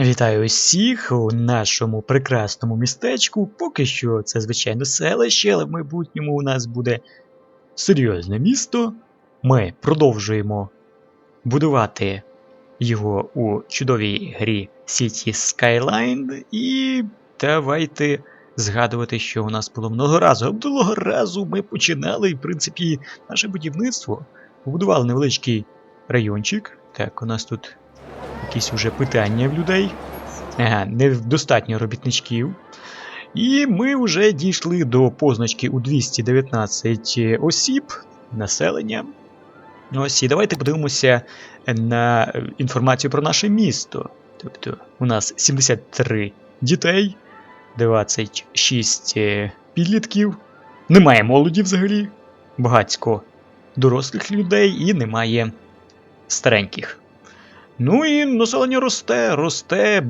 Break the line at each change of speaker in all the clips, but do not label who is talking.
Вітаю усіх у нашому прекрасному містечку. Поки що це, звичайно, селище, але в майбутньому у нас буде серйозне місто. Ми продовжуємо будувати його у чудовій грі City Skyline. І давайте згадувати, що у нас було много разу. Минулого разу ми починали, в принципі, наше будівництво. Побудували невеличкий райончик. Так, у нас тут якісь уже питання в людей. Ага, недостатньо робітничків. І ми вже дійшли до позначки у 219 осіб населення. Ось і давайте подивимося на інформацію про наше місто. Тобто у нас 73 дітей, 26 е, підлітків, немає молоді взагалі, багатько дорослих людей і немає стареньких. Ну і населення росте, росте.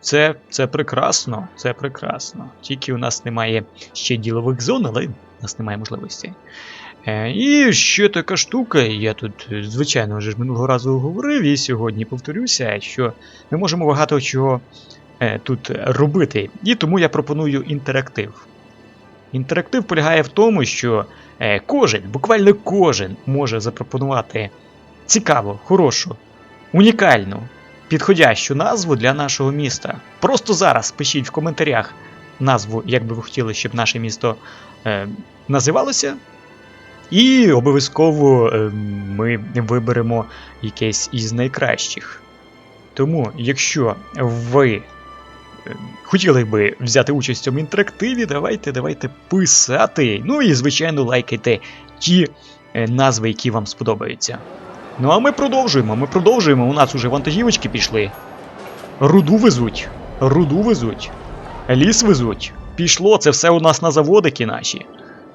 Це це прекрасно, це прекрасно. Тільки у нас немає ще ділових зон, але у нас немає можливості. Е, І ще така штука, я тут, звичайно, вже ж минулого разу говорив, і сьогодні повторюся, що ми можемо багато чого е, тут робити. І тому я пропоную інтерактив. Інтерактив полягає в тому, що е, кожен, буквально кожен може запропонувати цікаву, хорошу унікальну, підходящу назву для нашого міста. Просто зараз пишіть в коментарях назву, як би ви хотіли, щоб наше місто е, називалося. І обов'язково е, ми виберемо якесь із найкращих. Тому, якщо ви е, хотіли би взяти участь цьому інтерактиві, давайте давайте писати. Ну і, звичайно, лайкайте ті е, назви, які вам сподобаються. Ну а ми продовжуємо, ми продовжуємо. У нас уже вантажівочки пішли. Руду везуть. Руду везуть. Ліс везуть. Пішло, це все у нас на заводики наші.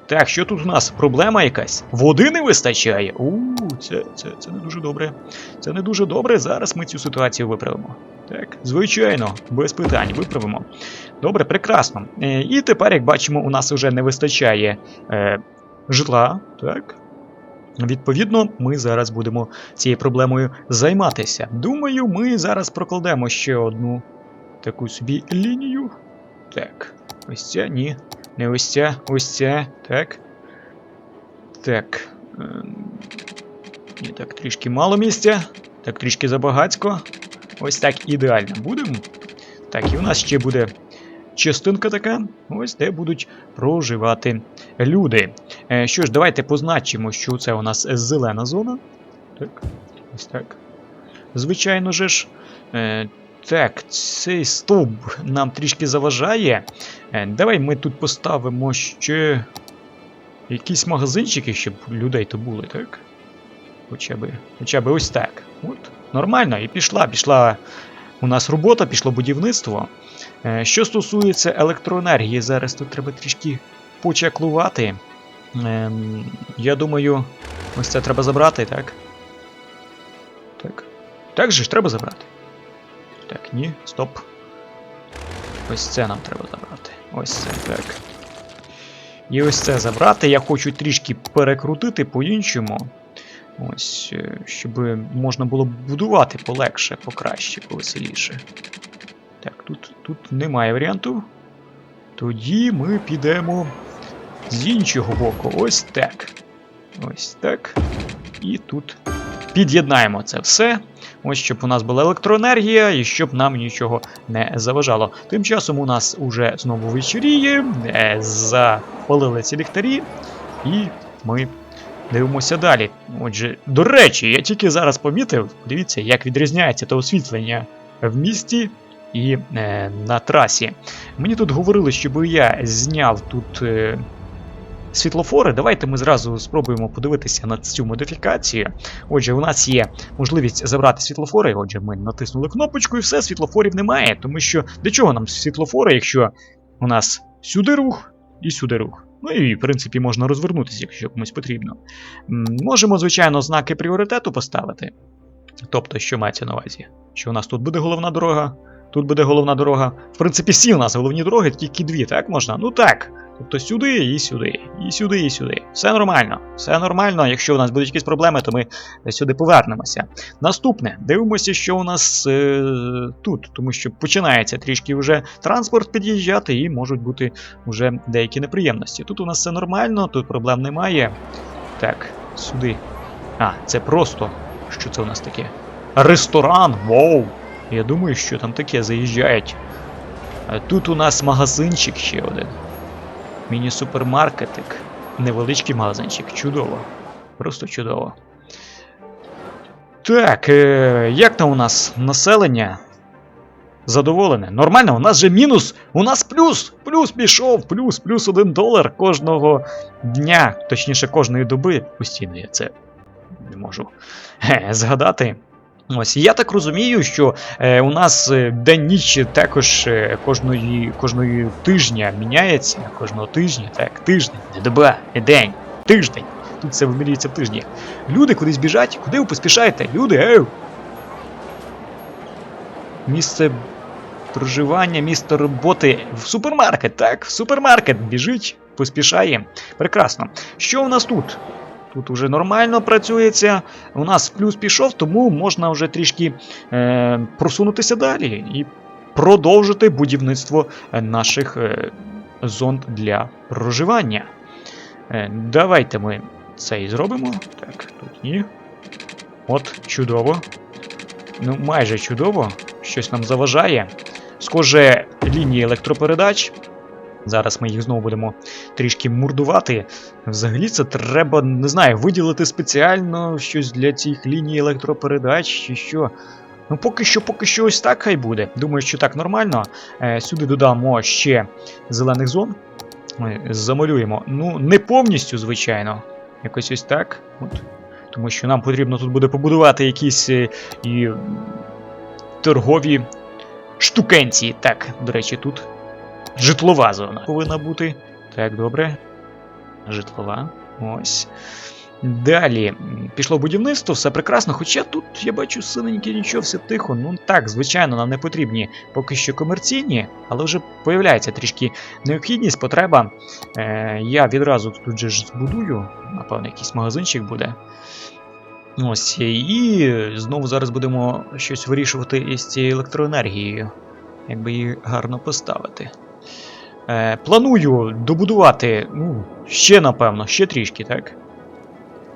Так, що тут у нас? Проблема якась? Води не вистачає. У, це, це, це не дуже добре. Це не дуже добре. Зараз ми цю ситуацію виправимо. Так, звичайно, без питань виправимо. Добре, прекрасно. Е, і тепер, як бачимо, у нас вже не вистачає е, житла. Так. Відповідно, ми зараз будемо цією проблемою займатися. Думаю, ми зараз прокладемо ще одну таку собі лінію. Так, ось ця, ні. Не ось ця, ось ця. Так. Так. Ем... Ні, так, трішки мало місця. Так, трішки забагацько. Ось так ідеально будемо. Так, і у нас ще буде частинка така, ось де будуть проживати люди. Е, Що ж, давайте позначимо, що це у нас зелена зона. Так, ось так. Звичайно же ж. Е, так, цей стовп нам трішки заважає. Е, Давай ми тут поставимо ще якісь магазинчики, щоб людей то були, так? Хоча би, хоча би ось так. От, Нормально, і пішла, пішла у нас робота, пішло будівництво. Е, Що стосується електроенергії, зараз тут треба трішки почаклувати. Ем, Я думаю, ось це треба забрати, так? Так. Так же ж треба забрати. Так, ні, стоп. Ось це нам треба забрати. Ось це, так. І ось це забрати. Я хочу трішки перекрутити по-іншому. Ось, е, щоб можна було будувати полегше, покраще, повеселіше. Так, тут тут немає варіанту. Тоді ми підемо з іншого боку. Ось так. Ось так. І тут під'єднаємо це все. Ось щоб у нас була електроенергія і щоб нам нічого не заважало. Тим часом у нас уже знову вечоріє, е, запалили ці ліхтарі, і ми дивимося далі. Отже, до речі, я тільки зараз помітив, дивіться, як відрізняється те освітлення в місті і е, на трасі. Мені тут говорили, щоб я зняв тут е, світлофори. Давайте ми зразу спробуємо подивитися на цю модифікацію. Отже, у нас є можливість забрати світлофори. Отже, ми натиснули кнопочку і все, світлофорів немає. Тому що для чого нам світлофори, якщо у нас сюди рух і сюди рух. Ну і, в принципі, можна розвернутися, якщо комусь потрібно. Можемо, звичайно, знаки пріоритету поставити. Тобто, що мається на увазі? Що у нас тут буде головна дорога, тут буде головна дорога. В принципі, всі у нас головні дороги, тільки дві, так можна? Ну так. Тобто сюди і сюди, і сюди, і сюди. Все нормально, все нормально. Якщо у нас будуть якісь проблеми, то ми сюди повернемося. Наступне, дивимося, що у нас е, тут, тому що починається трішки вже транспорт під'їжджати, і можуть бути вже деякі неприємності. Тут у нас все нормально, тут проблем немає. Так, сюди. А, це просто. Що це у нас таке? Ресторан! Воу! Я думаю, що там таке заїжджають. А тут у нас магазинчик ще один. Міні-супермаркетик. Невеличкий магазинчик. Чудово. Просто чудово. Так, е, як там у нас населення? Задоволене. Нормально, у нас же мінус, у нас плюс! Плюс пішов, плюс, плюс один долар кожного дня, точніше кожної доби. Постійно я це не можу е, згадати. Ось я так розумію, що е, у нас е, день-ніч також е, кожної, кожної тижня міняється. Кожного тижня, так, тиждень, не доба, не день, тиждень. Тут все вимірюється в тижні. Люди кудись біжать, куди ви поспішаєте? Люди, ей! Місце проживання, місце роботи в супермаркет, так, в супермаркет біжить, поспішає. Прекрасно. Що у нас тут? Тут уже нормально працюється. У нас плюс пішов, тому можна вже трішки е, просунутися далі і продовжити будівництво е, наших е, зон для проживання. Е, давайте ми це і зробимо. Так, тут ні. От, чудово. Ну, майже чудово. Щось нам заважає. Схоже, лінії електропередач. Зараз ми їх знову будемо трішки мурдувати. Взагалі це треба, не знаю, виділити спеціально щось для цих ліній електропередач чи що. Ну, поки що, поки що ось так хай буде. Думаю, що так нормально. Е, сюди додамо ще зелених зон. Ми замалюємо. Ну, не повністю, звичайно. Якось ось так. От. Тому що нам потрібно тут буде побудувати якісь е, і торгові штукенці. Так, до речі, тут житлова зона повинна бути. Так, добре. Житлова. Ось. Далі пішло будівництво, все прекрасно. Хоча тут я бачу синеньке нічого, все тихо. Ну так, звичайно, нам не потрібні поки що комерційні, але вже появляється трішки необхідність, потреба. Е, я відразу тут же ж збудую, напевно, якийсь магазинчик буде. Ось, і знову зараз будемо щось вирішувати із цією електроенергією. Якби її гарно поставити. Е, планую добудувати, ну, ще напевно, ще трішки, так?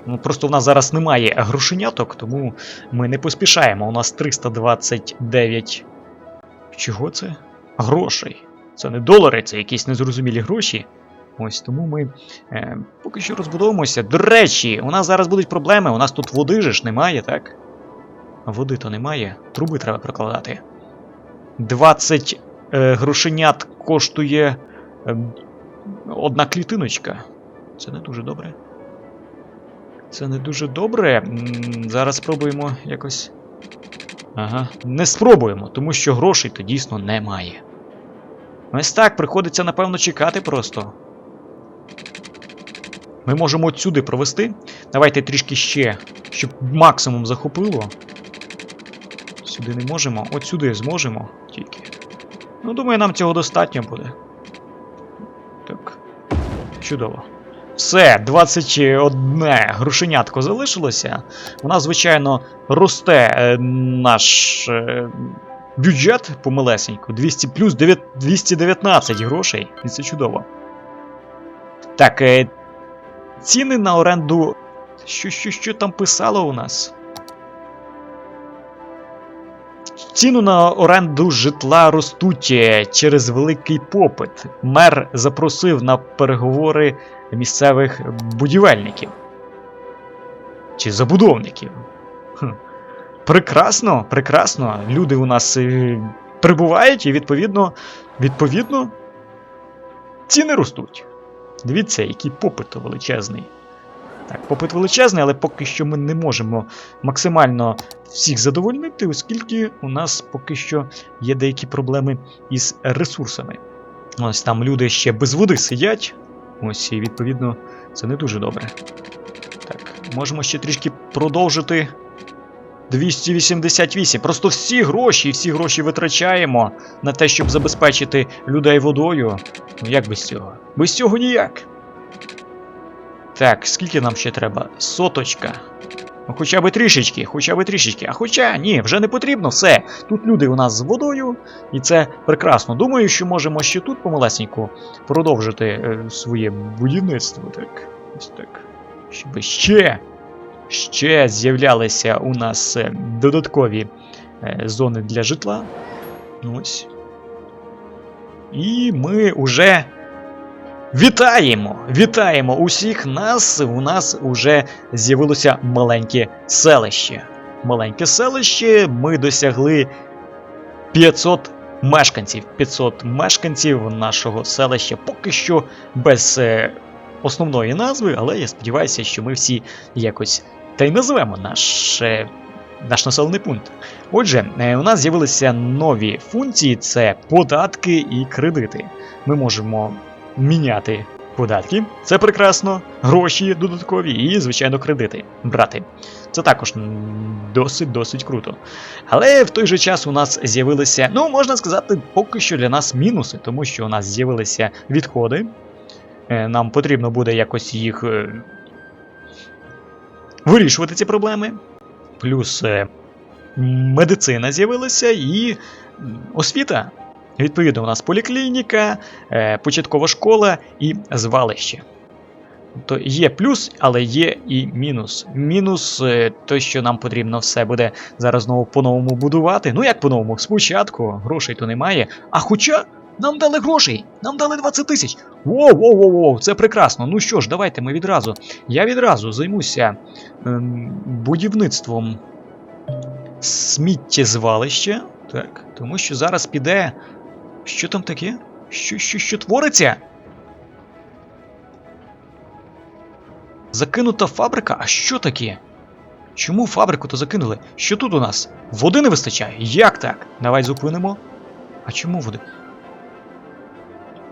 Ну, просто в нас зараз немає грошеняток, тому ми не поспішаємо. У нас 329. Чого це? Грошей. Це не долари, це якісь незрозумілі гроші. Ось тому ми е, поки що розбудовуємося. До речі, у нас зараз будуть проблеми. У нас тут води же ж немає, так? Води то немає. Труби треба прокладати. 20 е, грошенят коштує е, одна клітиночка. Це не дуже добре. Це не дуже добре. Зараз спробуємо якось. Ага. Не спробуємо, тому що грошей то дійсно немає. Ось так, приходиться, напевно, чекати просто. Ми можемо от сюди провести. Давайте трішки ще, щоб максимум захопило. Сюди не можемо. От сюди зможемо тільки. Ну, думаю, нам цього достатньо буде. Так. Чудово. Все, 21 грошенятко залишилося. У нас, звичайно, росте е, наш е, бюджет помилесенько. 200 плюс 9, 219 грошей. І це чудово. Так, е, ціни на оренду. Що, що, що там писало у нас? Ціну на оренду житла ростуть е, через великий попит. Мер запросив на переговори місцевих будівельників чи забудовників. Хм. Прекрасно, прекрасно. Люди у нас е, прибувають, і відповідно, відповідно, ціни ростуть. Дивіться, який попит величезний. Так, попит величезний, але поки що ми не можемо максимально всіх задовольнити, оскільки у нас поки що є деякі проблеми із ресурсами. Ось там люди ще без води сидять. Ось, і відповідно, це не дуже добре. Так, можемо ще трішки продовжити 288. Просто всі гроші, всі гроші витрачаємо на те, щоб забезпечити людей водою. Ну як без цього? Без цього ніяк. Так, скільки нам ще треба? Соточка. Ну, хоча б трішечки, хоча б трішечки. А хоча ні, вже не потрібно все. Тут люди у нас з водою, і це прекрасно. Думаю, що можемо ще тут помалесеньку продовжити е, своє будівництво. Так, ось так. Щоб ще, ще з'являлися у нас е, додаткові е, зони для житла. Ось. І ми уже Вітаємо! Вітаємо усіх нас! У нас уже з'явилося маленьке селище. Маленьке селище ми досягли 500 мешканців. 500 мешканців нашого селища поки що без е, основної назви, але я сподіваюся, що ми всі якось та й назвемо наш, е, наш населений пункт. Отже, е, у нас з'явилися нові функції: це податки і кредити. Ми можемо міняти податки. Це прекрасно, гроші додаткові і, звичайно, кредити брати. Це також досить-досить круто. Але в той же час у нас з'явилися, ну, можна сказати, поки що для нас мінуси, тому що у нас з'явилися відходи. Е, Нам потрібно буде якось їх е, вирішувати ці проблеми. Плюс е, медицина з'явилася і освіта. Відповідно, у нас поліклініка, е, початкова школа і звалище. То є плюс, але є і мінус. Мінус е, той, що нам потрібно все буде зараз знову по-новому будувати. Ну як по-новому? Спочатку грошей то немає. А хоча нам дали грошей, нам дали 20 тисяч. Воу, воу, воу, воу, це прекрасно. Ну що ж, давайте ми відразу. Я відразу займуся ем, будівництвом сміттєзвалища. Так, тому що зараз піде. Що там таке? Що, що, що твориться? Закинута фабрика? А що таке? Чому фабрику то закинули? Що тут у нас? Води не вистачає? Як так? Давай зупинимо. А чому води?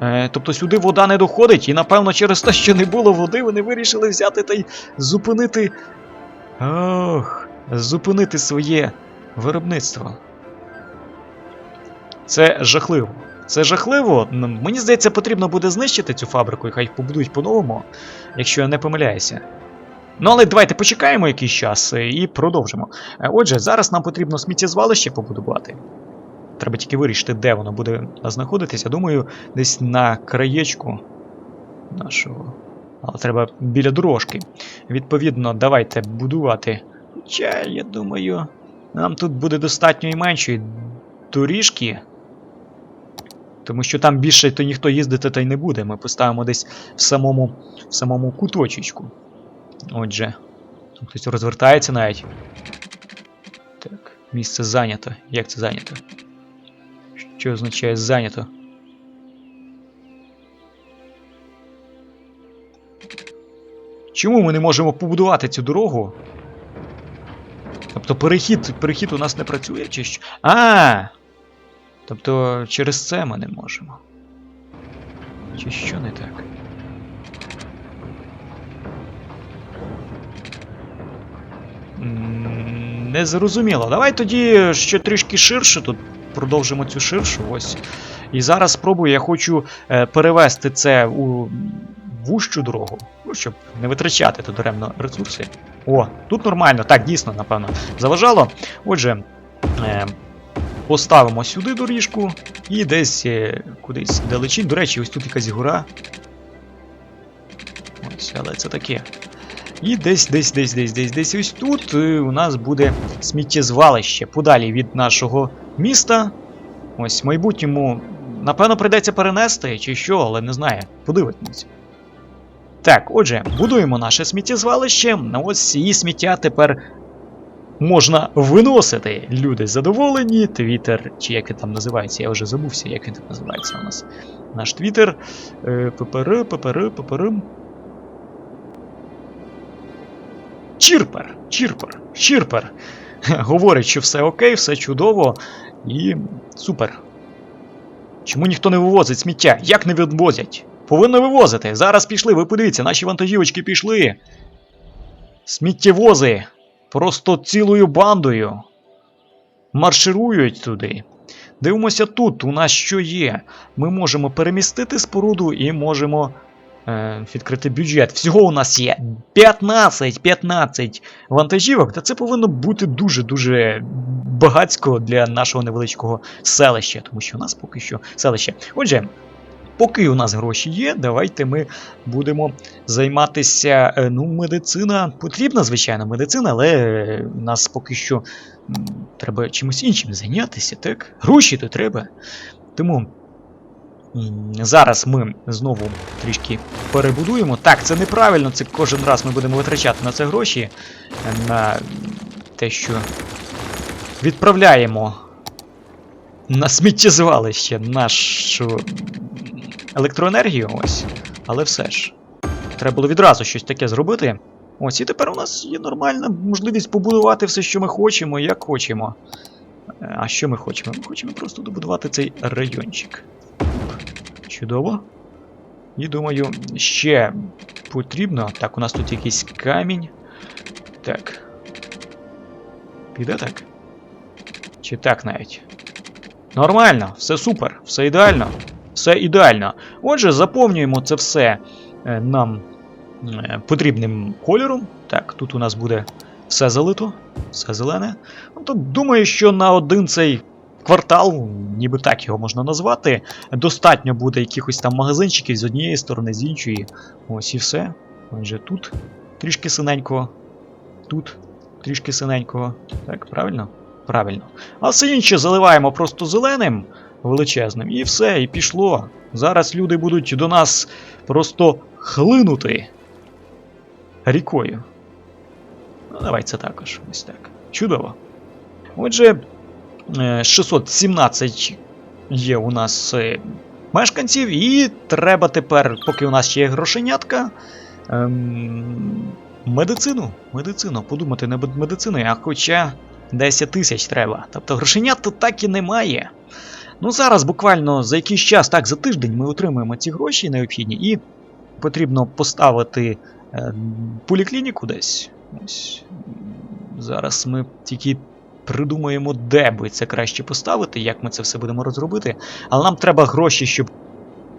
Е, тобто сюди вода не доходить, і напевно через те, що не було води, вони вирішили взяти та й зупинити. Ох, зупинити своє виробництво. Це жахливо. Це жахливо. Мені здається, потрібно буде знищити цю фабрику і хай побудують по-новому, якщо я не помиляюся. Ну, але давайте почекаємо якийсь час е, і продовжимо. Е, Отже, зараз нам потрібно сміттєзвалище побудувати. Треба тільки вирішити, де воно буде знаходитися. Думаю, десь на краєчку нашого. Але треба біля дорожки. Відповідно, давайте будувати. Хоча, я думаю, нам тут буде достатньо і меншої доріжки. Тому що там більше то ніхто їздити та й не буде. Ми поставимо десь в самому, в самому куточечку. Отже, там хтось розвертається навіть. Так, місце зайнято. Як це зайнято? Що означає зайнято? Чому ми не можемо побудувати цю дорогу? Тобто перехід, перехід у нас не працює чи що? А! Тобто через це ми не можемо. Чи що не так? М, Не зрозуміло. Давай тоді ще трішки ширше тут продовжимо цю ширшу. Ось. І зараз спробую, я хочу е, перевести це у вущу дорогу, ну, щоб не витрачати тут даремно ресурси. О, тут нормально, так, дійсно, напевно, заважало. Отже, е, поставимо сюди доріжку і десь е, кудись далечінь. До речі, ось тут якась гора. Ось, але це таке. І десь, десь, десь, десь, десь, десь ось тут е, у нас буде сміттєзвалище подалі від нашого міста. Ось в майбутньому, напевно, прийдеться перенести чи що, але не знаю. Подивимось. Так, отже, будуємо наше сміттєзвалище. Ось і сміття тепер можна виносити. Люди задоволені. Твіттер, чи як він там називається, я вже забувся, як він там називається у нас. Наш твіттер. Е, ППР, ППР, ППР. Чірпер, чірпер, чірпер. Говорить, що все окей, все чудово і супер. Чому ніхто не вивозить сміття? Як не вивозять? Повинно вивозити. Зараз пішли, ви подивіться, наші вантажівочки пішли. Сміттєвози. Просто цілою бандою марширують туди. Дивимося тут, у нас що є. Ми можемо перемістити споруду і можемо е, відкрити бюджет. Всього у нас є 15 15 вантажівок, та це повинно бути дуже-дуже багацько для нашого невеличкого селища, тому що у нас поки що селище. Отже, поки у нас гроші є, давайте ми будемо займатися. е, Ну, медицина потрібна, звичайно, медицина, але е, нас поки що треба чимось іншим зайнятися, так? Гроші то треба. Тому зараз ми знову трішки перебудуємо. Так, це неправильно, це кожен раз ми будемо витрачати на це гроші, е, на те, що відправляємо на сміттєзвалище нашу електроенергію. Ось. Але все ж. Треба було відразу щось таке зробити. Ось, і тепер у нас є нормальна можливість побудувати все, що ми хочемо, як хочемо. А що ми хочемо? Ми хочемо просто добудувати цей райончик. Чудово. І думаю, ще потрібно. Так, у нас тут якийсь камінь. Так. Піде так? Чи так навіть? Нормально, все супер, все ідеально. Все ідеально. Отже, заповнюємо це все е, нам е, потрібним кольором. Так, тут у нас буде все залито, все зелене. Тобто, думаю, що на один цей квартал, ніби так його можна назвати, достатньо буде якихось там магазинчиків з однієї сторони, з іншої. Ось і все. Отже, тут трішки синенького, тут трішки синенького. Так, правильно? Правильно. А все інше заливаємо просто зеленим величезним, і все, і пішло. Зараз люди будуть до нас просто хлинути рікою. Ну, давай це також. Ось так. Чудово. Отже, е, 617 є у нас е, мешканців, і треба тепер, поки у нас ще є грошенятка. Ем, медицину. Медицину. Подумати над медициною, а хоча 10 тисяч треба. Тобто грошенят тут так і немає. Ну зараз буквально за якийсь час, так, за тиждень ми отримуємо ці гроші необхідні, і потрібно поставити е, поліклініку десь. Ось. Зараз ми тільки придумаємо, де би це краще поставити, як ми це все будемо розробити. Але нам треба гроші, щоб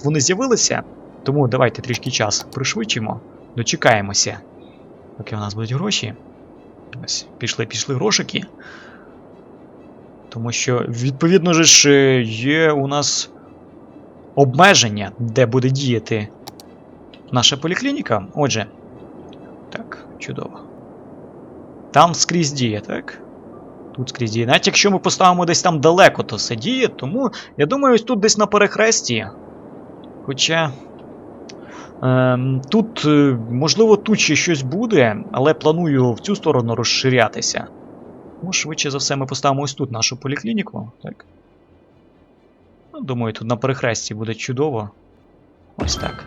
вони з'явилися. Тому давайте трішки час пришвидшимо, дочекаємося, поки у нас будуть гроші. Ось, пішли, пішли грошики. Тому що, відповідно ж, е, є у нас обмеження, де буде діяти наша поліклініка. Отже. Так, чудово. Там скрізь діє, так? Тут скрізь діє. Навіть якщо ми поставимо десь там далеко, то все діє, тому я думаю, ось тут десь на перехресті. Хоча. Ем, тут, е, можливо, тут ще щось буде, але планую в цю сторону розширятися. Ну, швидше за все, ми поставимо ось тут нашу поліклініку. Так. Ну, думаю, тут на перехресті буде чудово. Ось так.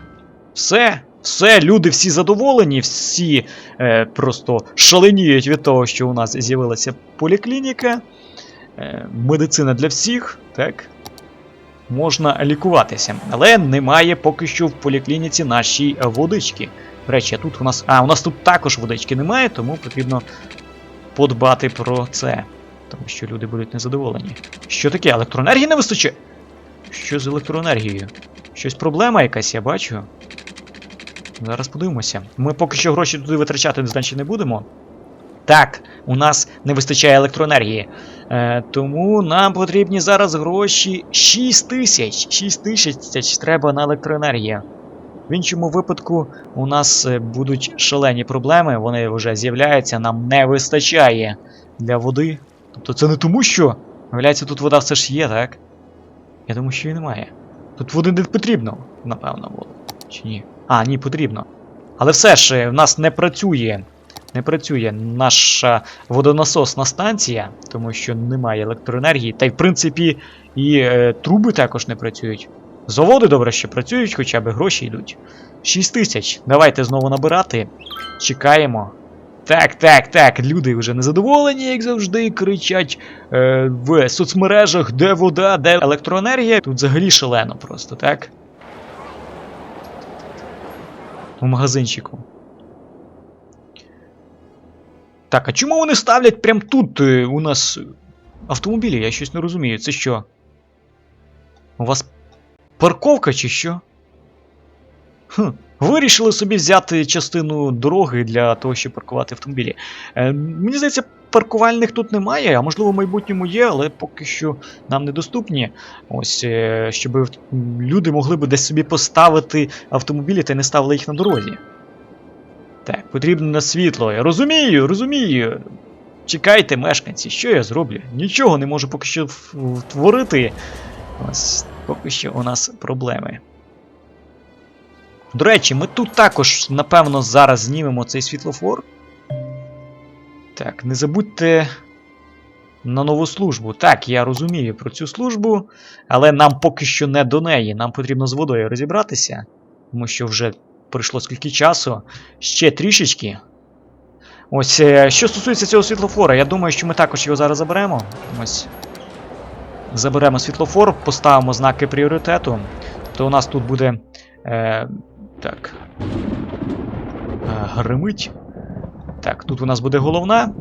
Все, все, люди всі задоволені, всі е, просто шаленіють від того, що у нас з'явилася поліклініка. Е, медицина для всіх, так. Можна лікуватися. Але немає поки що в поліклініці нашій водички. Речі, тут у нас. А, у нас тут також водички немає, тому потрібно подбати про це. Тому що люди будуть незадоволені. Що таке? Електроенергії не вистачає? Що з електроенергією? Щось проблема якась, я бачу. Зараз подивимося. Ми поки що гроші туди витрачати значить не будемо. Так, у нас не вистачає електроенергії. Е, тому нам потрібні зараз гроші 6 тисяч. 6 тисяч треба на електроенергію. В іншому випадку у нас е, будуть шалені проблеми, вони вже з'являються, нам не вистачає для води. Тобто це не тому, що. Виявляється, тут вода все ж є, так? Я думаю, що і немає. Тут води не потрібно, напевно, було. Чи ні? А, ні, потрібно. Але все ж е, в нас не працює. Не працює наша водонасосна станція, тому що немає електроенергії. Та й в принципі і е, труби також не працюють. Заводи добре ще працюють, хоча б гроші йдуть. 6 тисяч. Давайте знову набирати. Чекаємо. Так, так, так. Люди вже незадоволені, як завжди, кричать е, в соцмережах, де вода, де електроенергія. Тут взагалі шалено просто, так? У магазинчику. Так, а чому вони ставлять прям тут е, у нас автомобілі? Я щось не розумію. Це що? У вас парковка чи що? Хм. Вирішили собі взяти частину дороги для того, щоб паркувати автомобілі. Е, мені здається, паркувальних тут немає, а можливо в майбутньому є, але поки що нам недоступні. Ось, е, щоб люди могли б десь собі поставити автомобілі та не ставили їх на дорозі. Так, потрібно на світло. Я розумію, розумію. Чекайте, мешканці, що я зроблю? Нічого не можу поки що втворити. Ось, поки що у нас проблеми. До речі, ми тут також, напевно, зараз знімемо цей світлофор. Так, не забудьте на нову службу. Так, я розумію про цю службу, але нам поки що не до неї. Нам потрібно з водою розібратися, тому що вже пройшло скільки часу. Ще трішечки. Ось, е, що стосується цього світлофора, я думаю, що ми також його зараз заберемо. Ось. Заберемо світлофор, поставимо знаки пріоритету. То у нас тут буде. Е, так. Е, гримить. Так, тут у нас буде головна.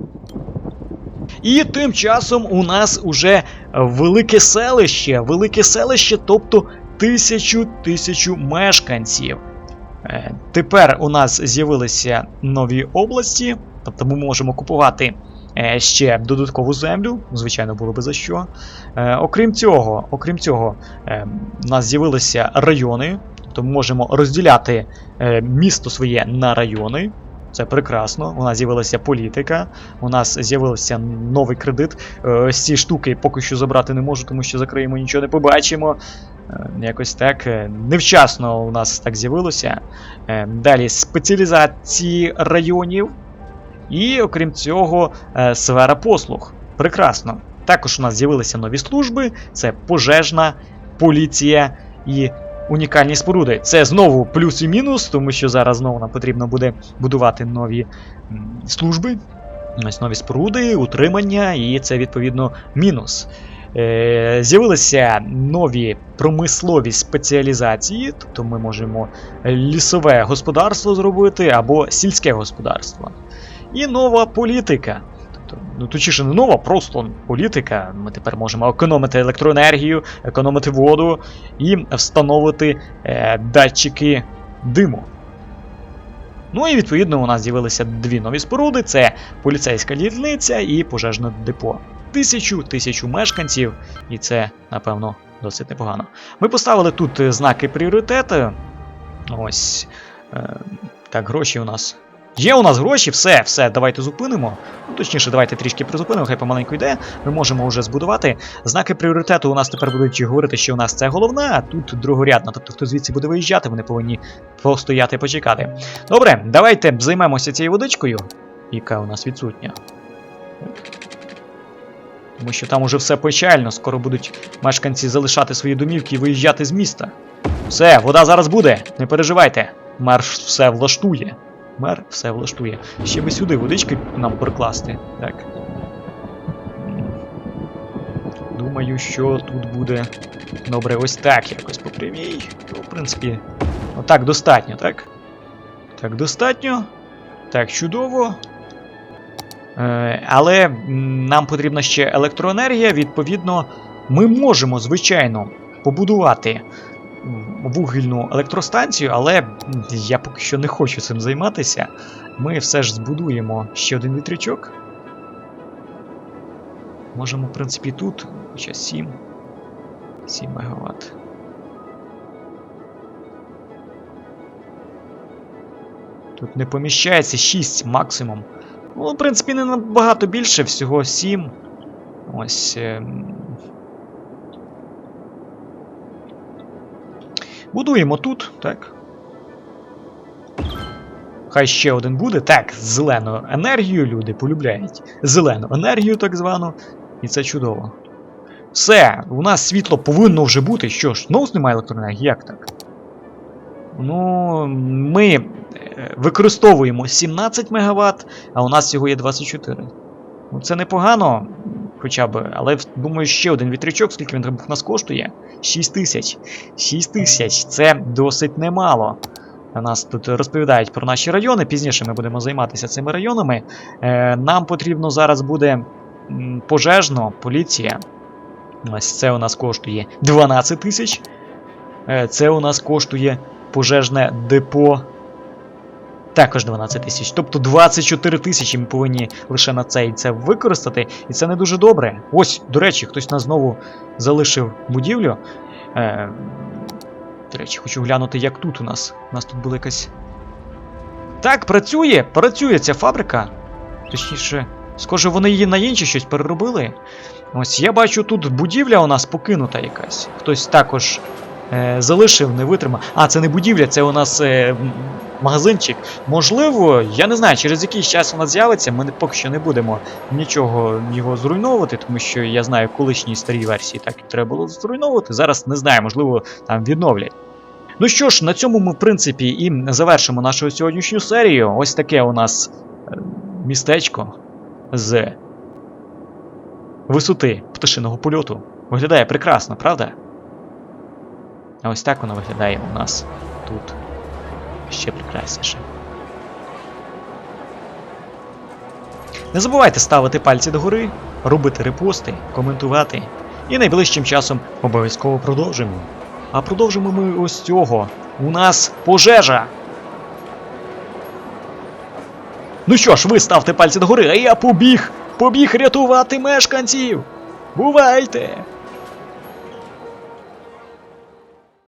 І тим часом у нас уже велике селище. Велике селище, тобто тисячу тисячу мешканців. Е, Тепер у нас з'явилися нові області, тобто ми можемо купувати ще додаткову землю, звичайно, було би за що. Е, Окрім цього, окрім цього, е, у нас з'явилися райони, тобто ми можемо розділяти е, місто своє на райони. Це прекрасно. У нас з'явилася політика, у нас з'явився новий кредит. Е, Ось ці штуки поки що забрати не можу, тому що закриємо, нічого не побачимо. Е, Якось так. е, Невчасно у нас так з'явилося. Е, Далі спеціалізації районів. І, окрім цього, е, сфера послуг. Прекрасно. Також у нас з'явилися нові служби: це пожежна, поліція і унікальні споруди. Це знову плюс і мінус, тому що зараз знову нам потрібно буде будувати нові служби, ось нові споруди, утримання, і це відповідно мінус. Е, З'явилися нові промислові спеціалізації, тобто ми можемо лісове господарство зробити або сільське господарство. І нова політика. Тобто, ну точніше, не нова, просто політика. Ми тепер можемо економити електроенергію, економити воду і встановити е, датчики диму. Ну і відповідно у нас з'явилися дві нові споруди: це поліцейська дільниця і пожежне депо. Тисячу тисячу мешканців, і це, напевно, досить непогано. Ми поставили тут е, знаки пріоритету. Ось. Е, так, гроші у нас. Є у нас гроші, все, все, давайте зупинимо. Ну, точніше, давайте трішки призупинимо, хай помаленьку йде. Ми можемо вже збудувати. Знаки пріоритету у нас тепер будуть говорити, що у нас це головна, а тут другорядна. Тобто, хто звідси буде виїжджати, вони повинні постояти і почекати. Добре, давайте займемося цією водичкою, яка у нас відсутня. Тому що там уже все печально, скоро будуть мешканці залишати свої домівки і виїжджати з міста. Все, вода зараз буде, не переживайте. Мер все влаштує. Мер все влаштує. Ще би сюди водички нам прикласти. Так. Думаю, що тут буде. Добре, ось так якось по прямій. Ну, в принципі, отак достатньо, так? Так, достатньо. Так, чудово. Е, але нам потрібна ще електроенергія. Відповідно, ми можемо, звичайно, побудувати вугільну електростанцію, але я поки що не хочу цим займатися. Ми все ж збудуємо ще один вітрячок. Можемо, в принципі, тут, хоча 7. 7 МВт. Тут не поміщається 6 максимум. Ну, в принципі, не набагато більше, всього 7. Ось. Будуємо тут, так. Хай ще один буде. Так, зелену енергію люди полюбляють. Зелену енергію, так звану. І це чудово. Все, у нас світло повинно вже бути. Що ж, знову немає електроенергії, як так? Ну, ми е, використовуємо 17 МВт, а у нас всього є 24. Ну, це непогано, хоча б, але думаю, ще один вітрячок, скільки він в нас коштує? 6 тисяч. 6 тисяч це досить немало. нас тут розповідають про наші райони. Пізніше ми будемо займатися цими районами. Е, нам потрібно зараз буде пожежно, поліція. Ось це у нас коштує 12 тисяч. Е, це у нас коштує пожежне депо. Також 12 тисяч. Тобто 24 тисячі ми повинні лише на це і це використати. І це не дуже добре. Ось, до речі, хтось нас знову залишив будівлю. Е, до речі, хочу глянути, як тут у нас. У нас тут була якась. Так, працює! Працює ця фабрика. Точніше, схоже, вони її на інше щось переробили. Ось я бачу, тут будівля у нас покинута якась. Хтось також залишив, не витримав. А, це не будівля, це у нас е, магазинчик. Можливо, я не знаю, через якийсь час вона з'явиться. Ми поки що не будемо нічого його зруйновувати, тому що я знаю, колишні старі версії так і треба було зруйновувати. Зараз не знаю, можливо, там відновлять. Ну що ж, на цьому ми, в принципі, і завершимо нашу сьогоднішню серію. Ось таке у нас е, містечко з висоти пташиного польоту. Виглядає прекрасно, правда? А ось так воно виглядає у нас тут ще прекрасніше. Не забувайте ставити пальці догори, робити репости, коментувати. І найближчим часом обов'язково продовжимо. А продовжимо ми ось цього. У нас пожежа. Ну що ж, ви ставте пальці догори, а я побіг! Побіг рятувати мешканців! Бувайте!